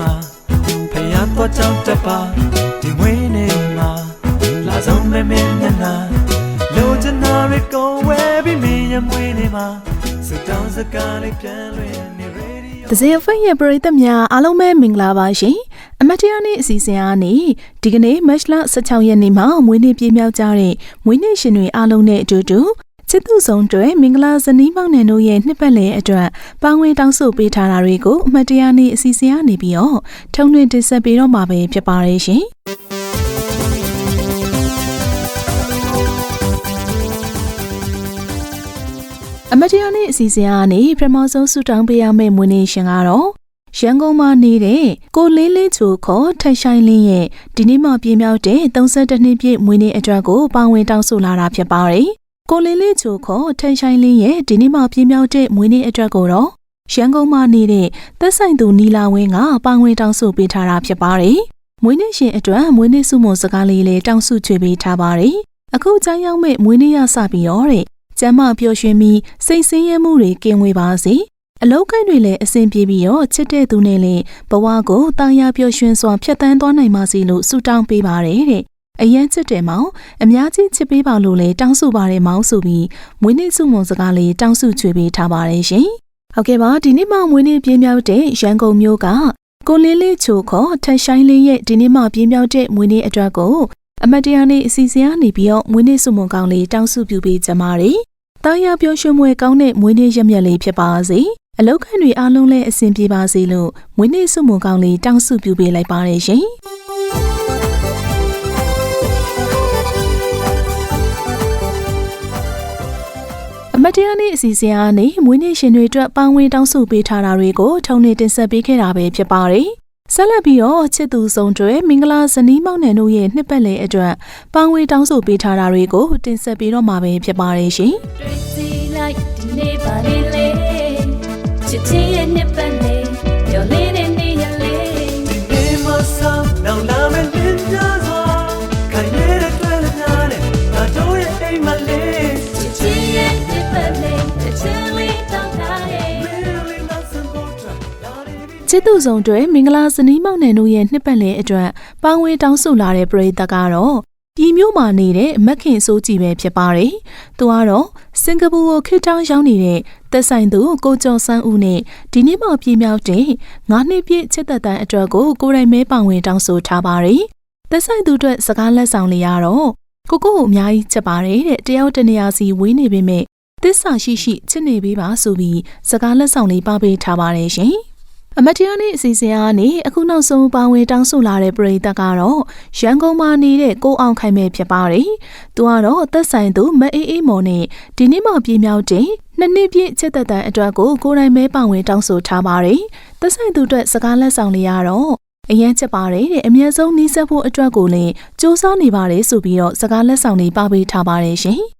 မှာဖယားတော့ကြောက်တပါဒီဝင်းနေမှာလာဆုံးမဲမဲနဲ့နာလိုချင်တာတွေကုန်ဝဲပြီးမင်းရဲ့မွေးနေမှာစတောင်းစကားလေးပြန်လွင်နေရတစင်ဖွင့်ရပရိသတ်များအားလုံးပဲမင်္ဂလာပါရှင်။အမတ်တရားနေ့အစီအစဉ်အားနေ့ဒီကနေ့မတ်လ16ရက်နေ့မှာမွေးနေ့ပြည့်မြောက်ကြတဲ့မွေးနေ့ရှင်တွေအားလုံးနဲ့အတူတူ ချစ်သူဆုံးတွေမင်္ဂလာဇနီးမောင်နှံတို့ရဲ့နှစ်ပတ်လည်အတွက်ပန်းဝင်တောင်းဆိုပေးထားတာတွေကိုအမတ်တရားနေ့အစီအစဉ်အားနေပြီးတော့ထုံးထွင်းတင်ဆက်ပေးတော့မှာပဲဖြစ်ပါရဲ့ရှင်။အမတရားနေ့အစီအစဉ်ကနေပထမဆုံးဆူတောင်းပေးရမယ့်မွေးနေ့ရှင်ကတော့ရန်ကုန်မှာနေတဲ့ကိုလင်းလင်းချိုခေါ်ထိုင်ဆိုင်လင်းရဲ့ဒီနေ့မှပြည့်မြောက်တဲ့32နှစ်ပြည့်မွေးနေ့အတွက်ကိုပါဝင်တောင်းဆိုလာတာဖြစ်ပါတယ်။ ကိုလင်းလင်းချိုခေါ်ထိုင်ဆိုင်လင်းရဲ့ဒီနေ့မှပြည့်မြောက်တဲ့မွေးနေ့အတွက်ကိုတော့ရန်ကုန်မှာနေတဲ့သက်ဆိုင်သူနီလာဝင်းကပါဝင်တောင်းဆိုပေးထားတာဖြစ်ပါတယ်။မွေးနေ့ရှင်အတွက်မွေးနေ့စုမုံစကားလေးလေးတောင်းဆိုချွေပေးထားပါတယ်။အခုကြောင်းရောက်မဲ့မွေးနေ့ရစပြီးတော့တဲ့ကျမ်းမာပျော်ရွှင်ပြီးစိတ်ဆင်းရဲမှုတွေကင်းဝေးပါစေအလောက်ကိုင်းတွေလည်းအဆင်ပြေပြီးတော့ချစ်တဲ့သူနဲ့လည်းဘဝကိုတာယာပျော်ရွှင်စွာဖြတ်သန်းသွားနိုင်ပါစေလို့ဆုတောင်းပေးပါရတဲ့ အရန်ချစ်တယ်မောင်အများကြီးချစ်ပေးပါလို့လည်းတောင်းဆိုပါတယ်မောင်ဆိုပြီးမွေးနေ့စုမုံစကားလေးတောင်းဆိုချွေပေးထားပါတယ်ရှင်ဟုတ်ကဲ့ပါဒီနေ့မှမွေးနေ့ပြင်းမြောက်တဲ့ရန်ကုန်မြို့ကကိုလင်းလေးချိုခေါ်ထန်ဆိုင်လေးရဲ့ဒီနေ့မှပြင်းမြောက်တဲ့မွေးနေ့အတွက်ကိုအမတ်တရားနေ့အစီအစဉ်ကနေပြီးတော့မွေးနေ့စုမုံကောင်းလေးတောင်းစုပြုပေးကြပါရယ်တာယာပျော်ရွှင်မွေကောင်းတဲ့မွေးနေ့ရက်မြတ်လေးဖြစ်ပါစေ။အလောက်ခံတွေအားလုံးလည်းအဆင်ပြေပါစေလို့မွေးနေ့စုမုံကောင်းလေးတောင်းစုပြုပေးလိုက်ပါရရှ မတ်တရားနေ့အစီအစဉ်အားနေမွေးနေ့ရှင်တွေအတွက်ပေါင်းဝင်တောင်းဆိုပေးထားတာတွေကိုထုံနေတင်ဆက်ပေးခဲ့တာပဲဖြစ်ပါတယ်။ဆက်လက်ပြီးတော့ချစ်သူဆုံးတွေမင်္ဂလာဇနီးမောင်နှံတို့ရဲ့နှစ်ပတ်လည်အတွက်ပေါင်းဝင်တောင်းဆိုပေးထားတာတွေကိုတင်ဆက်ပေးတော့မှာပဲဖြစ်ပါတယ်ရှင်။တွေ့စီလိုက်ဒီနေ့ပါလေလေချစ်ချင်းရဲ့နှစ်ပတ် ချစ်သူဆောင်တွေမင်္ဂလာဇနီးမောင်နှံတို့ရဲ့နှစ်ပတ်လည်အတွက်ပေါင်းဝေးတောင်းဆိုလာတဲ့ပရိသတ်ကတော့ပြည်မျိုးမှာနေတဲ့မက်ခင်စိုးကြည်ပဲဖြစ်ပါတယ်။သူကတော့စင်ကာပူကိုခေတ္တရောက်နေတဲ့သက်ဆိုင်သူကိုကျော်စန်းဦးနဲ့ဒီနေ့မှပြည်မြောက်တဲ့ငါးနှစ်ပြည့်ချစ်သက်တမ်းအတွက်ကိုကိုယ်တိုင်မဲပောင်ဝင်တောင်းဆိုထားပါတယ်။သက်ဆိုင်သူအတွက်စကားလက်ဆောင်လေးရတော့ကိုကိုကိုအများကြီးချက်ပါတယ်တဲ့တယောက်တစ်နေရာစီဝေးနေပေမဲ့သစ္စာရှိရှိချစ်နေပေးပါဆိုပြီးစကားလက်ဆောင်လေးပပေးထားပါတယ်ရှင်။ အမတ်တရားနေ့အစီအစဉ်အားနေအခုနောက်ဆုံးပါဝင်တောင်းဆိုလာတဲ့ပြည်သက်ကတော့ရန်ကုန်မှာနေတဲ့ကိုအောင်ခိုင်မဲ့ဖြစ်ပါတယ်။သူကတော့သက်ဆိုင်သူမအေးအေးမော်နဲ့ဒီနေ့မှပြည်မြောက်တဲ့နှစ်နှစ်ပြည့်ချစ်သက်တမ်းအတွက်ကိုကိုယ်တိုင်မဲပါဝင်တောင်းဆိုထားပါတယ်။သက်ဆိုင်သူအတွက်စကားလက်ဆောင်လေးရတော့အရင်ချက်ပါတယ်တဲ့အမြဲဆုံးနှီးစပ်ဖို့အတွက်ကိုလည်းစူးစမ်းနေပါတယ်ဆိုပြီးတော့စကားလက်ဆောင်လေးပါပေးထားပါတယ်ရှင်။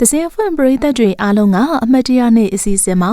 တစင်ဖွင့်ပရိသတ်တွေအားလုံးကအမတ်တရားနေ့အစီအစဉ်မှာ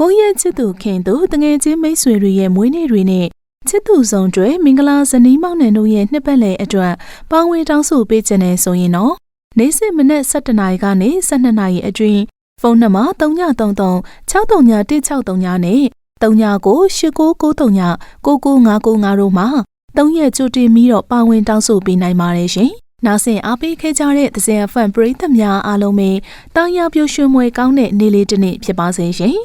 ကိုယ့်ရဲ့ချစ်သူခင်သူတငယ်ချင်းမိတ်ဆွေတွေရဲ့မွေးနေ့တွေနဲ့ချစ်သူဆောင်တွေမင်္ဂလာဇနီးမောင်နှံတို့ရဲ့နှစ်ပတ်လည်အတွက်ပေါင်းဝင်တောင်းဆိုပေးခြင်းနဲ့ဆိုရင်တော့နေ့စဉ်မနက်7:00နာရီကနေ12:00နာရီအတွင်းဖုန်းနံပါတ်3933 631639နဲ့39989939 9955တို့မှာ၃ရက်ကြိုတင်ပြီးတော့ပါဝင်တောင်းဆိုပေးနိုင်ပါတယ်ရှင်။ နောက်ဆင်အားပေးခဲ့ကြတဲ့သဇင်အဖန်ပရိသတ်များအားလုံးပဲတောင်းရပျော်ရွှင်မွေကောင်းတဲ့နေ့လေးတစ်နေ့ဖြစ်ပါစေရှင်။